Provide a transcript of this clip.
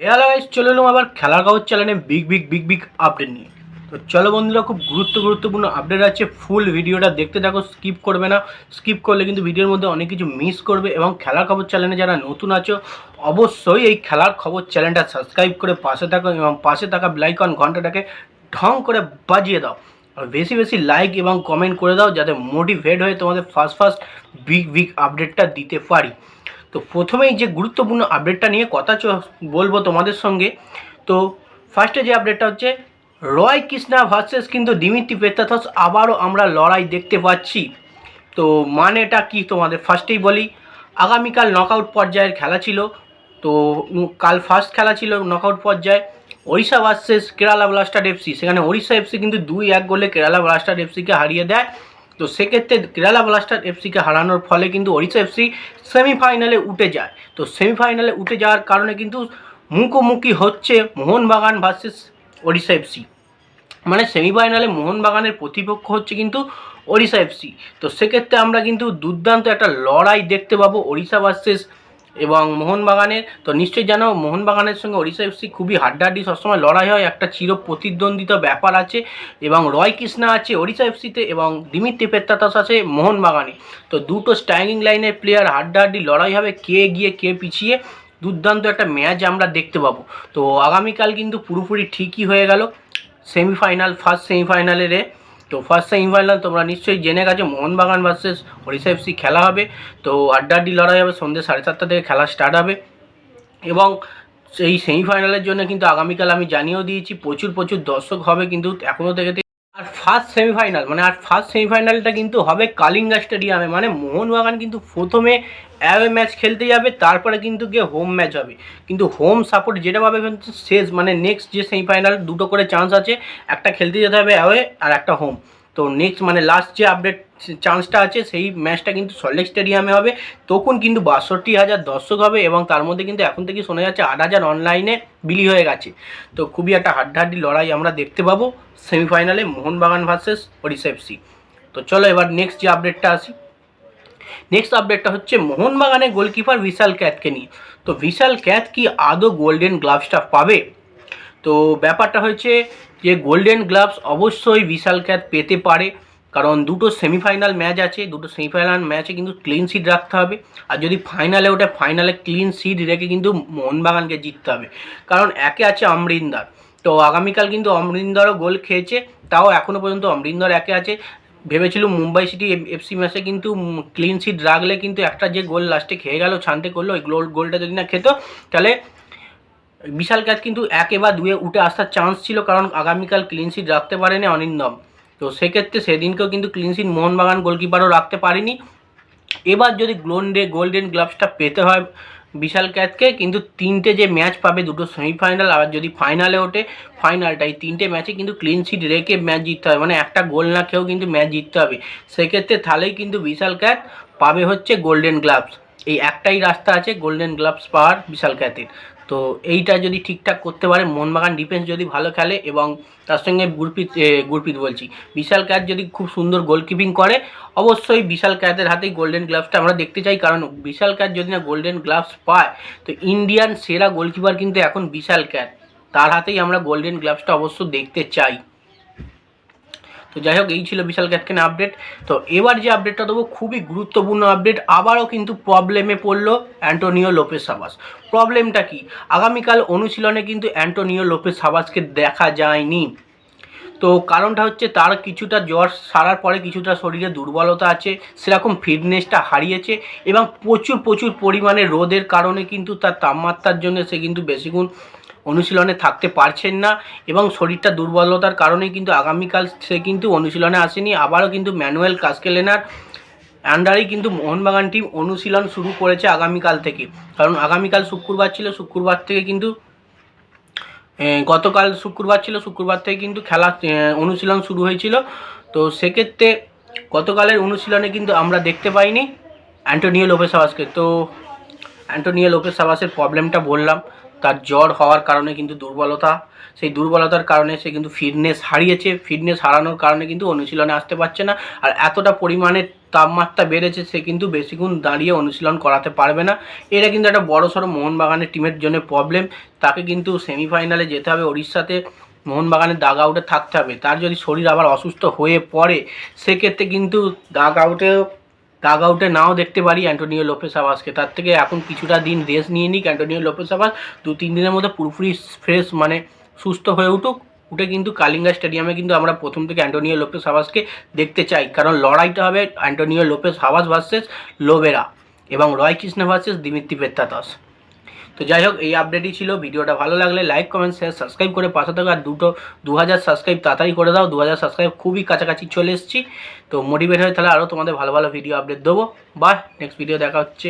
Hello guys চলে এলাম আবার খেলার খবর চ্যানেলে big big big big update নিয়ে। তো চলো বন্ধুরা, খুব গুরুত্ব, গুরুত্বপূর্ণ আপডেট আছে। ফুল ভিডিওটা দেখতে থাকো স্কিপ করবে না। স্কিপ করলে কিন্তু ভিডিওর মধ্যে অনেক কিছু মিস করবে এবং খেলার খবর চ্যানেলে যারা নতুন আছো, অবশ্যই এই খেলার খবর চ্যানেলটা সাবস্ক্রাইব করে পাশে থাকো এবং পাশে থাকা ব্লাইকন ঘন্টাটাকে ঢং করে বাজিয়ে দাও। আর বেশি বেশি লাইক এবং কমেন্ট করে দাও, যাতে মোটিভেট হয়ে তোমাদের ফার্স্ট ফার্স্ট বিগ বিগ আপডেটটা দিতে পারি। তো প্রথমেই যে গুরুত্বপূর্ণ আপডেটটা নিয়ে কথা বলব তোমাদের সঙ্গে, তো ফার্স্টে যে আপডেটটা হচ্ছে, রয় কৃষ্ণা ভার্সেস কিন্তু দিমিত্রি পেত্তাথস আবারও আমরা লড়াই দেখতে পাচ্ছি। তো মানেটা কি তোমাদের ফার্স্টেই বলি, আগামীকাল নকআউট পর্যায়ের খেলা ছিল, তো কাল ফার্স্ট খেলা ছিল নকআউট পর্যায়ে, Odisha versus Kerala blaster FC সেখানে ওড়িশা এফসি কিন্তু দুই এক গোলে কেরালা ব্লাস্টার এফসিকে হারিয়ে দেয়। তো সেক্ষেত্রে কেরালা ব্লাস্টার এফসিকে হারানোর ফলে কিন্তু ওড়িশা এফসি সেমিফাইনালে উঠে যায়। তো সেমিফাইনালে উঠে যাওয়ার কারণে কিন্তু মুখোমুখি হচ্ছে মোহনবাগান ভার্সেস ওড়িশা এফসি। মানে সেমিফাইনালে মোহনবাগানের প্রতিপক্ষ হচ্ছে কিন্তু ওড়িশা এফসি। তো সেক্ষেত্রে আমরা কিন্তু দুর্দান্ত একটা লড়াই দেখতে পাবো ওড়িশা ভার্সেস এবং মোহনবাগানের, তো নিশ্চয়ই জানো, মোহনবাগানের সঙ্গে ওড়িশা এফসি খুবই হাড্ডাহাড্ডি সবসময় লড়াই হয়। একটা চির প্রতিদ্বন্দ্বিতা ব্যাপার আছে এবং রয় কৃষ্ণা আছে ওড়িশা এফসিতে এবং দিমিত্রি পেত্তাতাস আছে মোহনবাগানে। তো দুটো স্ট্যান্ডিং লাইনের প্লেয়ার হাড্ডাহাড্ডি লড়াই হবে, কে গিয়ে কে পিছিয়ে, দুর্দান্ত একটা ম্যাচ আমরা দেখতে পাবো। তো আগামীকাল কিন্তু পুরোপুরি ঠিকই হয়ে গেল। সেমিফাইনাল, ফার্স্ট সেমিফাইনালের তো ফার্স্ট সেমিফাইনাল তোমরা নিশ্চয়ই জেনে গেছো, মোহনবাগান ভার্সেস ওড়িশা এফসি খেলা হবে। তো আড্ডাআড্ডি লড়াই হবে সন্ধ্যে সাড়ে সাতটা থেকে খেলা স্টার্ট হবে। এবং সেই সেমিফাইনালের জন্য কিন্তু আগামীকাল আমি জানিয়েও দিয়েছি, প্রচুর প্রচুর দর্শক হবে কিন্তু এখনও থেকে- আর ফার্স্ট সেমিফাইনাল মানে আর ফার্স্ট সেমিফাইনালটা কিন্তু হবে কালিঙ্গা স্টেডিয়ামে মানে মোহনবাগান কিন্তু প্রথমে অ্যাওয়ে ম্যাচ খেলতে যাবে, তারপরে কিন্তু গিয়ে হোম ম্যাচ হবে। কিন্তু হোম সাপোর্ট যেটা পাবে কিন্তু শেষ মানে নেক্সট যে সেমিফাইনাল দুটো করে চান্স আছে, একটা খেলতে যেতে হবে অ্যাওয়ে আর একটা হোম তো নেক্সট মানে লাস্ট যে আপডেট চান্সটা আছে, সেই ম্যাচটা কিন্তু সল্টলেক স্টেডিয়ামে হবে। তখন কিন্তু বাষট্টি হাজার দর্শক হবে এবং তার মধ্যে কিন্তু এখন থেকে শোনা যাচ্ছে আট হাজার অনলাইনে বিলি হয়ে গেছে। তো খুবই একটা হাড্ডাহাড্ডি লড়াই আমরা দেখতে পাবো সেমিফাইনালে মোহনবাগান ভার্সেস ওড়িশা এফসি তো চলো এবার নেক্সট যে আপডেটটা আসি। নেক্সট আপডেটটা হচ্ছে মোহনবাগানে গোলকিপার বিশাল ক্যাথকে নিয়ে। তো বিশাল ক্যাথ কি আদৌ গোল্ডেন গ্লাভসটা পাবে? তো ব্যাপারটা হয়েছে যে গোল্ডেন গ্লাভস অবশ্যই বিশাল ক্যাথ পেতে পারে। কারণ দুটো সেমিফাইনাল ম্যাচ আছে, দুটো সেমিফাইনাল ম্যাচে কিন্তু ক্লিন সিট রাখতে হবে। আর যদি ফাইনালে ওঠে ফাইনালে ক্লিন সিট রেখে কিন্তু মোহনবাগানকে জিততে হবে। কারণ একে আছে অমরিন্দার। তো আগামীকাল কিন্তু অমরিন্দারও গোল খেয়েছে, তাও এখনও পর্যন্ত অমরিন্দর একে আছে। ভেবেছিলাম মুম্বাই সিটি এফসি ম্যাচে কিন্তু ক্লিন সিট রাখলে কিন্তু একটা যে গোল লাস্টে খেয়ে গেল, ছানতে করল, ওই গোল, গোলটা যদি না খেত, তাহলে বিশাল ক্যাচ কিন্তু একে বা দুয়ে উঠে আসার চান্স ছিল কারণ আগামীকাল ক্লিন সিট রাখতে পারেনি অনিন্দম তো সেক্ষেত্রে সেদিনকেও কিন্তু ক্লিন সিট মোহনবাগান গোলকিপারও রাখতে পারেনি। এবার যদি গোল্ডে গোল্ডেন গ্লাভসটা পেতে হয় বিশাল ক্যাথকে কিন্তু তিনটে যে ম্যাচ পাবে দুটো সেমিফাইনাল আর যদি ফাইনালে ওঠে ফাইনালটা এই তিনটে ম্যাচে কিন্তু ক্লিন সিট রেখে ম্যাচ জিততে হবে। মানে একটা গোল না খেয়েও কিন্তু ম্যাচ জিততে হবে। সেক্ষেত্রে তাহলেই কিন্তু বিশাল ক্যাথ পাবে হচ্ছে গোল্ডেন গ্লাভস এই একটাই রাস্তা আছে গোল্ডেন গ্লাভস পাওয়ার বিশাল ক্যাথের তো এইটা যদি ঠিকঠাক করতে পারে, মোহনবাগান ডিফেন্স যদি ভালো খেলে এবং তার সঙ্গে গুরপ্রীত গুরপ্রীত বলছি, বিশাল ক্যাচ যদি খুব সুন্দর গোলকিপিং করে, অবশ্যই বিশাল ক্যাচের হাতেই গোল্ডেন গ্লাভসটা আমরা দেখতে চাই, কারণ বিশাল ক্যাচ যদি না গোল্ডেন গ্লাভস পায়, তো ইন্ডিয়ান সেরা গোলকিপার কিন্তু এখন বিশাল ক্যাথ তার হাতেই আমরা গোল্ডেন গ্লাভসটা অবশ্য দেখতে চাই। তো যাই হোক, এই ছিল বিশাল ক্যাটকেন আপডেট। তো এবার যে আপডেটটা দেবো, খুবই গুরুত্বপূর্ণ আপডেট। আবারও কিন্তু প্রবলেমে পড়ল অ্যান্টোনিও লোপেস সাবাস। প্রবলেমটা কি? আগামীকাল অনুশীলনে কিন্তু অ্যান্টোনিও লোপেস সাবাসকে দেখা যায়নি। তো কারণটা হচ্ছে তার কিছুটা জ্বর সারার পরে কিছুটা শরীরে দুর্বলতা আছে, সেরকম ফিটনেসটা হারিয়েছে এবং প্রচুর প্রচুর পরিমাণে রোদের কারণে কিন্তু তার তাপমাত্রার জন্য সে কিন্তু বেশিক্ষণ অনুশীলনে থাকতে পারছেন না এবং শরীরটা দুর্বলতার কারণেই কিন্তু আগামীকাল সে কিন্তু অনুশীলনে আসেনি। আবারও কিন্তু ম্যানুয়েল কাস্কেলেনার আন্ডারেই কিন্তু মোহনবাগান টিম অনুশীলন শুরু করেছে আগামীকাল থেকে। কারণ আগামীকাল শুক্রবার ছিল, শুক্রবার থেকে কিন্তু গতকাল শুক্রবার ছিল, শুক্রবার থেকে কিন্তু খেলা অনুশীলন শুরু হয়েছিল। তো সেক্ষেত্রে গতকালের অনুশীলনে কিন্তু আমরা দেখতে পাইনি। অ্যান্টোনিও লোপেস সাবাসকে তো অ্যান্টোনিও লোপেস সাবাসের প্রবলেমটা বললাম। তার জ্বর হওয়ার কারণে কিন্তু দুর্বলতা, সেই দুর্বলতার কারণে সে কিন্তু ফিটনেস হারিয়েছে, ফিটনেস হারানোর কারণে কিন্তু অনুশীলনে আসতে পারছে না, আর এতটা পরিমাণে তাপমাত্রা বেড়েছে সে কিন্তু বেশিক্ষণ দাঁড়িয়ে অনুশীলন করাতে পারবে না। এটা কিন্তু একটা বড় সড়ো মোহনবাগানের টিমের জন্য প্রবলেম তাকে কিন্তু সেমিফাইনালে যেতে হবে উড়িষ্যাতে মোহনবাগানের দাগ আউটে থাকতে হবে। তার যদি শরীর আবার অসুস্থ হয়ে পড়ে, সেক্ষেত্রে কিন্তু দাগ আউটে দাগ আউটে নাও দেখতে পারি, অ্যান্টোনিও লোপেস আবাসকে তার থেকে এখন কিছুটা দিন রেস্ট নিয়ে নিক, অ্যান্টোনিও লোপেস আবাস দু, তিন দিনের মধ্যে পুরোপুরি ফ্রেশ মানে সুস্থ হয়ে উঠুক। উঠে কিন্তু কালিঙ্গা স্টেডিয়ামে কিন্তু আমরা প্রথম থেকে অ্যান্টোনিও লোপেস আবাসকে দেখতে চাই। কারণ লড়াইটা হবে Antonio Lopez Abbas versus Lobera এবং Roy Krishna versus Dimitri Petratos তো যাই হোক, এই আপডেটই ছিল। ভিডিওটা ভালো লাগলে লাইক কমেন্ট শেয়ার সাবস্ক্রাইব করে পাশে থাকো আর দুটো দু হাজার সাবস্ক্রাইব তাড়াতাড়ি করে দাও। দু হাজার সাবস্ক্রাইব খুবই কাছাকাছি চলে এসেছি। তো মোটিভেট হয়ে তাহলে আরও তোমাদের ভালো ভালো ভিডিও আপডেট দেবো। বা নেক্সট ভিডিও দেখা হচ্ছে।